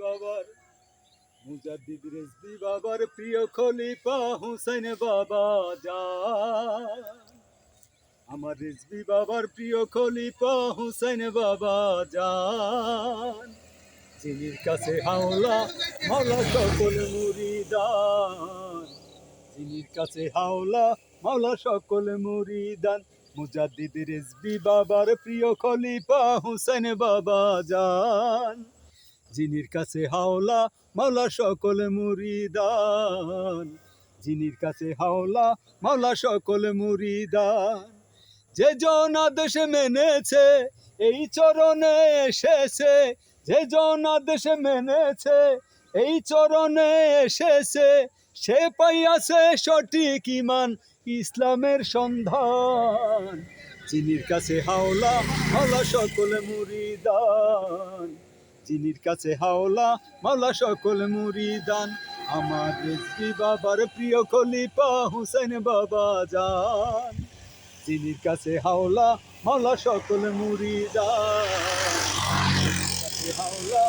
বাবার, মুজাদ্দিদ রেজবি বাবার, প্রিয় খলিফা বাবা যান। আমার রেজবি বাবার, প্রিয় খলিফা হুসেন বাবা যান। যিনির কাছে হাওলা, মাওলা সকল মুরিদান। যিনির কাছে হাওলা, মাওলা সকল মুরিদান। মুজাদ্দিদ রেজবি বাবার, প্রিয় খলিফা হুসেন বাবা যান। যিনির কাছে হাওলা, মাওলা সকল মুরিদান। যিনির কাছে হাওলা, মাওলা সকল মুরিদান। যে জন আদেশ মেনেছে, এই চরণে এসেছে। যে জন আদেশ মেনেছে, এই চরণে এসেছে। সে পাইয়াছে সঠিক ইমান, ইসলামের সন্ধান। যিনির কাছে হাওলা হাওলা সকল মুরিদান। যিনির কাছে হাওলা, মাওলা সকল মুরিদান। আমার রেজকি বাবার প্রিয় খলিফা হুসেন বাবা যান। যিনির কাছে হাওলা, মাওলা সকল মুরিদান। হাওলা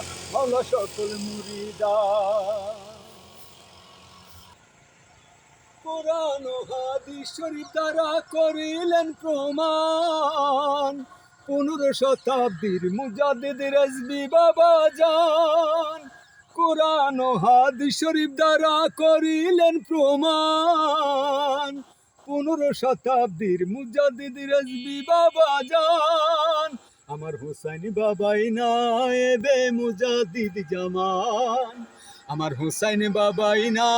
কোরআন হাদিস শরীফ দ্বারা করিলেন প্রমাণ। পনেরো শতাব্দীর মুজাদ্দিদ রেজবি বাবা যান কোরআন হাদিস শরীফ দ্বারা করিলেন প্রমাণ। পনেরো শতাব্দীর মুজাদ্দিদ রেজবি বাবা যান আমার হুসাইন বাবাই না এবে মুজাদ্দিদ জামান। আমার হুসাইন বাবাই না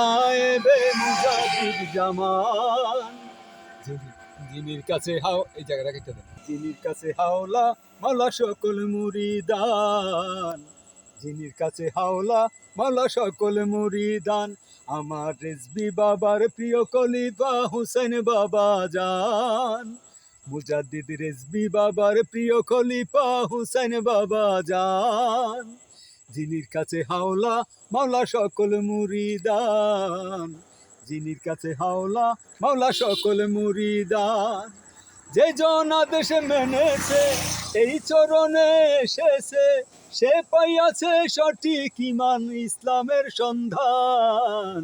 এবে মুজাদ্দিদ জামান। যিনির কাছে হাও, এই জায়গাটা কেটে দেন যিনির কাছে হাওলা, মাওলা সকল মুরিদান। যিনির কাছে হাওলা, মাওলা সকল মুরিদান। আমার রেজবি বাবার প্রিয় কলিফা হুসেন বাবা যান। মুজাদ্দিদ রেজবি বাবার প্রিয় খলিফা হুসেন বাবা যান। যিনির কাছে হাওলা, মাওলা সকল মুরিদান। যিনির কাছে হাওলা, মাওলা সকল মুরিদান। যে জন আদেশ মেনেছে, এই চরণে এসেছে। সে পাইয়াছে সঠিক ইমান ইসলামের সন্ধান।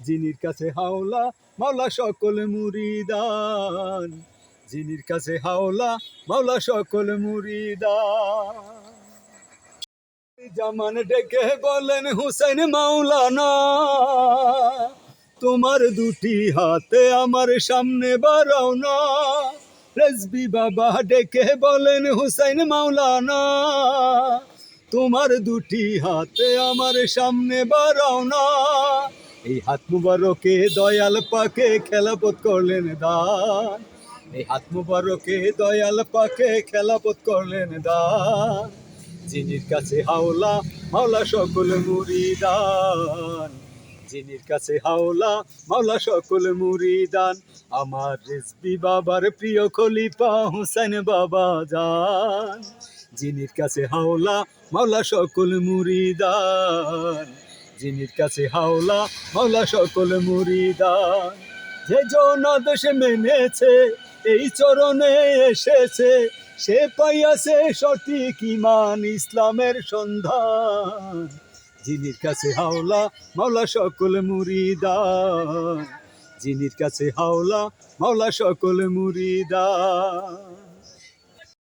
যিনির কাছে হাওলা, মাওলা সকল মুরিদান। যিনির কাছে হাওলা, মাওলা সকল মুরিদান। জামান ডেকে বলেন, হুসেন মাওলানা, তোমার দুটি হাতে আমার সামনে বাড়াও না। রেজবি বাবা ডেকে বলেন হুসেন মাওলানা, তোমার দুটি হাতে আমার সামনে বাড়াও না এই হাত মুবারকে দয়াল পাকে খেলাপত করলেন দান। এই হাত মুবারকে দয়াল পাকে খেলাপত করলেন দান। যিনির কাছে হাওলা, মাওলা সকল মুরিদান। যিনির কাছে হাওলা, মাওলা সকল মুরিদান। আমার রেজবি বাবার প্রিয় খলিফা হুসেন বাবা যান যিনির কাছে হাওলা, মাওলা সকল মুরিদান। যিনির কাছে হাওলা, মাওলা সকল মুরিদান। যে জন আদেশ মেনেছে, এই চরণে এসেছে, সে পাইয়াছে সঠিক ইমান ইসলামের সন্ধান। যিনির কাছে হাওলা মাওলা সকল মুরিদা যিনির কাছে হাওলা মাওলা সকল মুরিদান